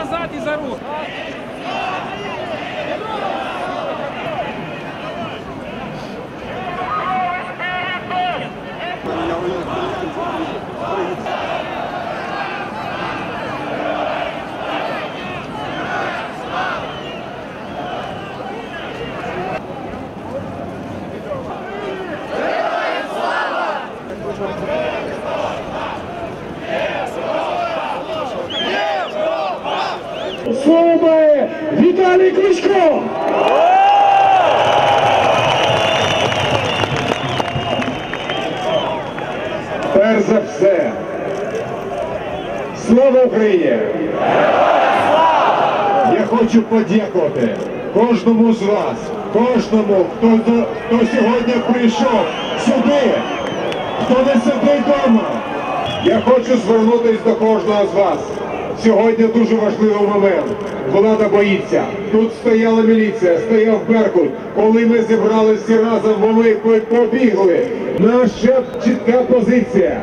назад и за руку. слово має Віталій Кличко! Перш за все. Слава Україні! Я хочу подякувати кожному з вас, кожному, хто, хто сьогодні прийшов сюди, хто не сидить вдома. Я хочу звернутися до кожного з вас. Сьогодні дуже важливий момент. Влада боїться. Тут стояла міліція, стояв Беркут. Коли ми зібралися всі разом, вони побігли. Наша чітка позиція.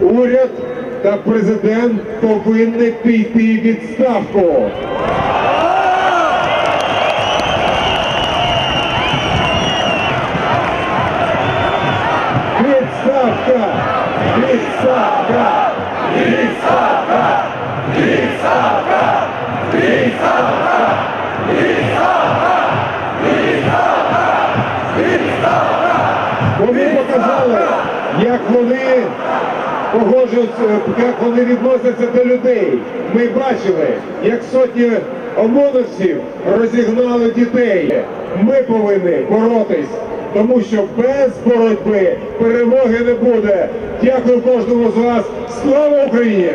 Уряд та президент повинні піти відставку. Відставка! Відставка! Відставка! Вони показали, як вони погоджуються, як вони відносяться до людей. Ми бачили, як сотні ОМОНовців розігнали дітей. Ми повинні боротись, тому що без боротьби перемоги не буде. Дякую кожному з вас. Слава Україні!